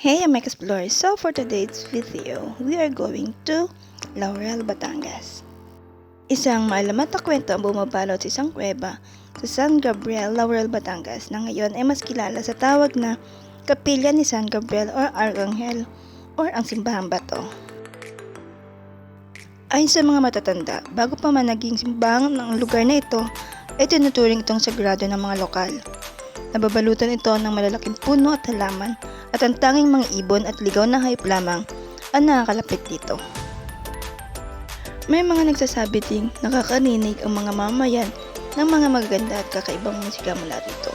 Hey, I'm Explorer. So for today's video, we are going to Laurel, Batangas. Isang maalamat na kwento ang bumabalot sa isang kuweba sa San Gabriel, Laurel, Batangas na ngayon ay mas kilala sa tawag na Kapilya ni San Gabriel or Arcangel or ang Simbahang Bato. Ayon sa mga matatanda, bago pa man naging simbahan ng lugar na ito, ay tinuturing itong sagrado ng mga lokal. Nababalutan ito ng malalaking puno at halaman at ang tanging mga ibon at ligaw na hayop lamang ang nakakalapit dito. May mga nagsasabi ding nakakarinig ang mga mamayan ng mga magaganda at kakaibang musika mula dito.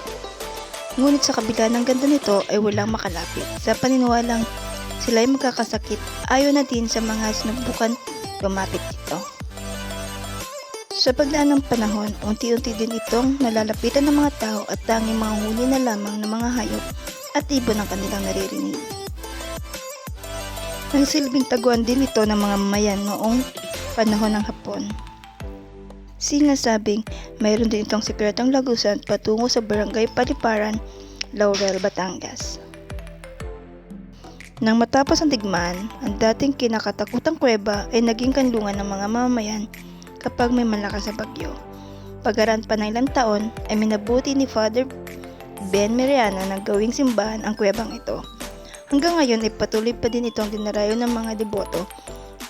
Ngunit sa kabila ng ganda nito ay walang makalapit sa paniniwalang sila ay magkakasakit ayon na din sa mga sinubukan lumapit dito. Sa pagdaan ng panahon, unti-unti din itong nalalapitan ng mga tao at tanging mga huli na lamang ng mga hayop at ibon ang kanilang naririnig. Nagsilbing taguan din ito ng mga mamayan noong panahon ng Hapon. Sinasabing mayroon din itong sikretong lagusan patungo sa barangay Paliparan, Laurel, Batangas. Nang matapos ang digmaan, ang dating kinakatakutang kuweba ay naging kanlungan ng mga mamamayan kapag may malakas na bagyo. Pagaran pa ng ilang taon ay minabuti ni Father Ben Meriana na gawing simbahan ang kuwebang ito. Hanggang ngayon ay patuloy pa din itong dinarayo ng mga deboto,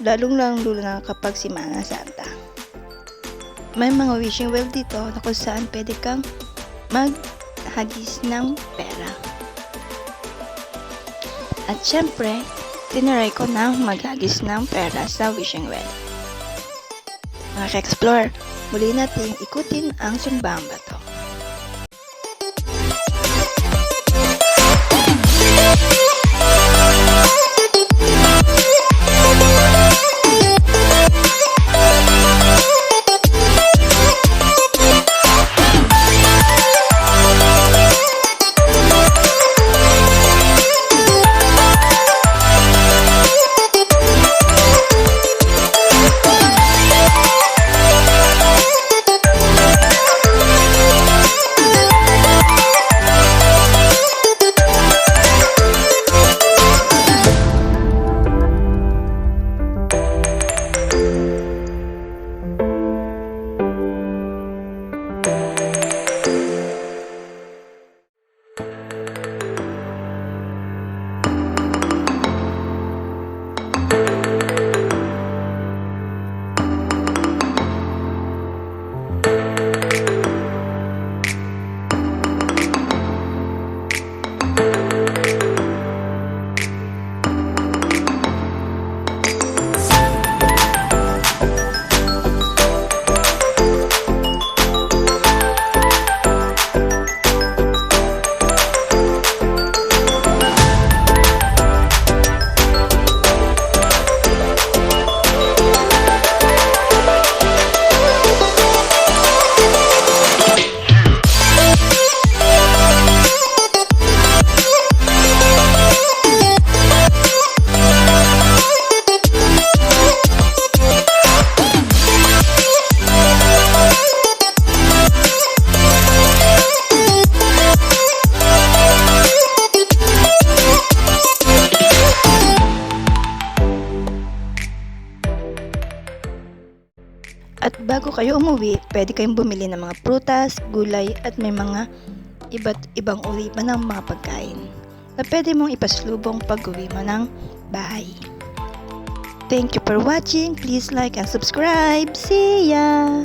lalong lang lulo na kapag Simana Santa. May mga wishing well dito na kung saan pwede kang maghagis ng pera. At syempre, tinaray ko na maghagis ng pera sa wishing well. Mga ka-explore, muli nating ikutin ang simbang bago kayo umuwi, pwede kayong bumili ng mga prutas, gulay at may mga iba't ibang uri pa ng mga pagkain na pwede mong ipaslubong pag uwi mo ng bahay. Thank you for watching. Please like and subscribe. See ya!